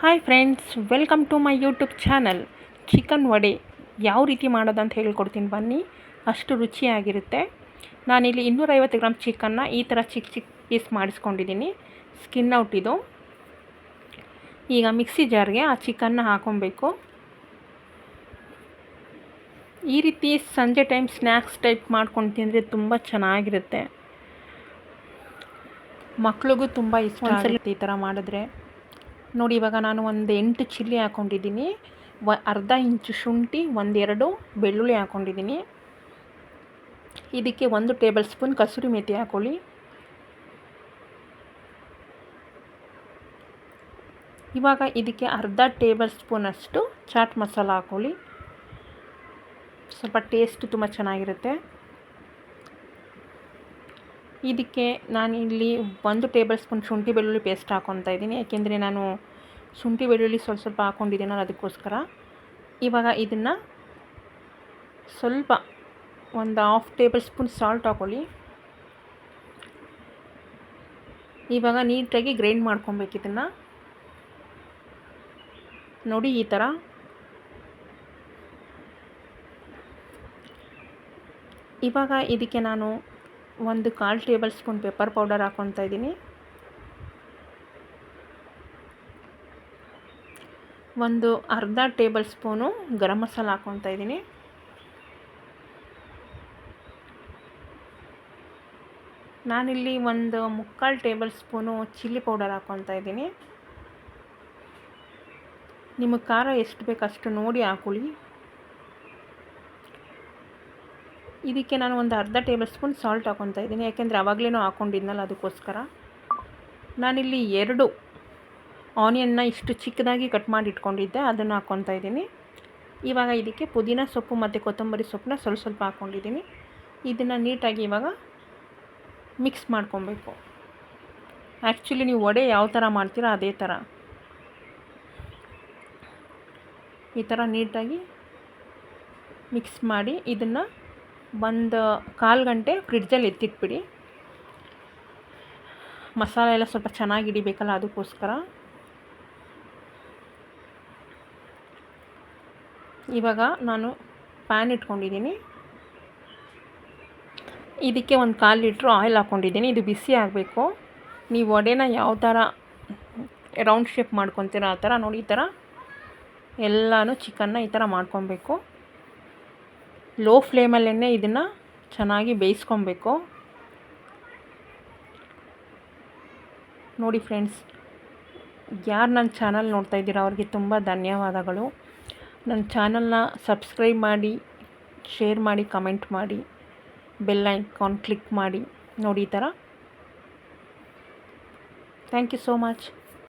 Hi friends welcome to my YouTube channel chicken vada ಯಾವ ರೀತಿ ಮಾಡೋದಂತ ಹೇಳ್ಕೊಡ್ತೀನಿ ಬನ್ನಿ. ಅಷ್ಟು ರುಚಿಯಾಗಿರುತ್ತೆ. ನಾನಿಲ್ಲಿ ಇನ್ನೂರೈವತ್ತು ಗ್ರಾಮ್ ಚಿಕನ್ನ ಈ ಥರ ಚಿಕ್ಕ ಚಿಕ್ಕ ಪೀಸ್ ಮಾಡಿಸ್ಕೊಂಡಿದ್ದೀನಿ. ಸ್ಕಿನ್ ಔಟ್ ಇದು. ಈಗ ಮಿಕ್ಸಿ ಜಾರ್ಗೆ ಆ ಚಿಕನ್ನ ಹಾಕೊಬೇಕು. ಈ ರೀತಿ ಸಂಜೆ ಟೈಮ್ ಸ್ನ್ಯಾಕ್ಸ್ ಟೈಪ್ ಮಾಡ್ಕೊಂಡು ತಿಂದರೆ ತುಂಬ ಚೆನ್ನಾಗಿರುತ್ತೆ. ಮಕ್ಳಿಗೂ ತುಂಬ ಇಷ್ಟ ಈ ಥರ ಮಾಡಿದ್ರೆ. ನೋಡಿ, ಇವಾಗ ನಾನು ಒಂದು ಎಂಟು ಚಿಲ್ಲಿ ಹಾಕ್ಕೊಂಡಿದ್ದೀನಿ ವ, ಅರ್ಧ ಇಂಚು ಶುಂಠಿ, ಒಂದೆರಡು ಬೆಳ್ಳುಳ್ಳಿ ಹಾಕ್ಕೊಂಡಿದ್ದೀನಿ ಇದಕ್ಕೆ ಒಂದು ಟೇಬಲ್ ಸ್ಪೂನ್ ಕಸೂರಿ ಮೇಥಿ ಹಾಕ್ಕೊಳ್ಳಿ ಇವಾಗ ಇದಕ್ಕೆ ಅರ್ಧ ಟೇಬಲ್ ಸ್ಪೂನಷ್ಟು ಚಾಟ್ ಮಸಾಲ ಹಾಕ್ಕೊಳ್ಳಿ ಸ್ವಲ್ಪ ಟೇಸ್ಟ್ ತುಂಬ ಚೆನ್ನಾಗಿರುತ್ತೆ. ಇದಕ್ಕೆ ನಾನು ಇಲ್ಲಿ ಒಂದು ಟೇಬಲ್ ಸ್ಪೂನ್ ಶುಂಠಿ ಬೆಳ್ಳುಳ್ಳಿ ಪೇಸ್ಟ್ ಹಾಕ್ಕೊತಾ ಇದ್ದೀನಿ. ಯಾಕೆಂದರೆ ನಾನು ಶುಂಠಿ ಬೆಳ್ಳುಳ್ಳಿ ಸ್ವಲ್ಪ ಸ್ವಲ್ಪ ಹಾಕ್ಕೊಂಡಿದ್ದೀನಲ್ಲ ಅದಕ್ಕೋಸ್ಕರ. ಇವಾಗ ಇದನ್ನು ಸ್ವಲ್ಪ ಒಂದು ಹಾಫ್ ಟೇಬಲ್ ಸ್ಪೂನ್ ಸಾಲ್ಟ್ ಹಾಕೊಳ್ಳಿ. ಇವಾಗ ನೀಟಾಗಿ ಗ್ರೈಂಡ್ ಮಾಡ್ಕೊಬೇಕು ಇದನ್ನು. ನೋಡಿ ಈ ಥರ. ಇವಾಗ ಇದಕ್ಕೆ ನಾನು ಒಂದು ಕಾಲು ಟೇಬಲ್ ಸ್ಪೂನ್ ಪೆಪ್ಪರ್ ಪೌಡರ್ ಹಾಕ್ಕೊತಾ ಇದ್ದೀನಿ. ಒಂದು ಅರ್ಧ ಟೇಬಲ್ ಸ್ಪೂನು ಗರಂ ಮಸಾಲ ಹಾಕ್ಕೊತಾ ಇದ್ದೀನಿ. ನಾನಿಲ್ಲಿ ಒಂದು ಮುಕ್ಕಾಲು ಟೇಬಲ್ ಸ್ಪೂನು ಚಿಲ್ಲಿ ಪೌಡರ್ ಹಾಕ್ಕೊತಾ ಇದ್ದೀನಿ. ನಿಮಗೆ ಖಾರ ಎಷ್ಟು ಬೇಕು ಅಷ್ಟು ನೋಡಿ ಹಾಕೊಳ್ಳಿ. ಇದಕ್ಕೆ ನಾನು ಒಂದು ಅರ್ಧ ಟೇಬಲ್ ಸ್ಪೂನ್ ಸಾಲ್ಟ್ ಹಾಕ್ಕೊತಾ ಇದ್ದೀನಿ, ಯಾಕೆಂದರೆ ಆವಾಗಲೇನೋ ಹಾಕ್ಕೊಂಡಿದ್ನಲ್ಲ ಅದಕ್ಕೋಸ್ಕರ. ನಾನಿಲ್ಲಿ ಎರಡು ಆನಿಯನ್ನ ಇಷ್ಟು ಚಿಕ್ಕದಾಗಿ ಕಟ್ ಮಾಡಿ ಇಟ್ಕೊಂಡಿದ್ದೆ, ಅದನ್ನು ಹಾಕ್ಕೊತಾ ಇದ್ದೀನಿ. ಇವಾಗ ಇದಕ್ಕೆ ಪುದೀನ ಸೊಪ್ಪು ಮತ್ತು ಕೊತ್ತಂಬರಿ ಸೊಪ್ಪನ್ನ ಸ್ವಲ್ಪ ಸ್ವಲ್ಪ ಹಾಕ್ಕೊಂಡಿದ್ದೀನಿ ಇದನ್ನು ನೀಟಾಗಿ ಇವಾಗ ಮಿಕ್ಸ್ ಮಾಡ್ಕೊಬೇಕು. ಆ್ಯಕ್ಚುಲಿ ನೀವು ವಡೆ ಯಾವ ಥರ ಮಾಡ್ತೀರೋ ಅದೇ ಥರ. ಈ ಥರ ನೀಟಾಗಿ ಮಿಕ್ಸ್ ಮಾಡಿ ಇದನ್ನು ಒಂದು ಕಾಲು ಗಂಟೆ ಫ್ರಿಡ್ಜಲ್ಲಿ ಎತ್ತಿಟ್ಬಿಡಿ. ಮಸಾಲೆ ಎಲ್ಲ ಸ್ವಲ್ಪ ಚೆನ್ನಾಗಿ ಹಿಡಿಬೇಕಲ್ಲ ಅದಕ್ಕೋಸ್ಕರ ಇವಾಗ ನಾನು ಪ್ಯಾನ್ ಇಟ್ಕೊಂಡಿದ್ದೀನಿ. ಇದಕ್ಕೆ ಒಂದು ಕಾಲು ಲೀಟ್ರ್ ಆಯಿಲ್ ಹಾಕ್ಕೊಂಡಿದ್ದೀನಿ ಇದು ಬಿಸಿ ಆಗಬೇಕು. ನೀವು ವಡೆನ ಯಾವ ಥರ ರೌಂಡ್ ಶೇಪ್ ಮಾಡ್ಕೊತೀರ ಆ ಥರ ನೋಡಿ, ಈ ಥರ ಎಲ್ಲನೂ ಚಿಕನ್ನ ಈ ಥರ ಮಾಡ್ಕೊಬೇಕು. ಲೋ ಫ್ಲೇಮಲ್ಲೇ ಇದನ್ನು ಚೆನ್ನಾಗಿ ಬೇಯಿಸ್ಕೊಬೇಕು. ನೋಡಿ ಫ್ರೆಂಡ್ಸ್, ಯಾರು ನನ್ನ ಚಾನಲ್ ನೋಡ್ತಾ ಇದ್ದೀರಾ ಅವ್ರಿಗೆ ತುಂಬ ಧನ್ಯವಾದಗಳು. ನನ್ನ ಚಾನಲ್ನ ಸಬ್ಸ್ಕ್ರೈಬ್ ಮಾಡಿ, ಶೇರ್ ಮಾಡಿ, ಕಮೆಂಟ್ ಮಾಡಿ, ಬೆಲ್ ಐಕಾನ್ ಕ್ಲಿಕ್ ಮಾಡಿ, ನೋಡಿ ಈ ಥರ ಥ್ಯಾಂಕ್ ಯು ಸೋ ಮಚ್.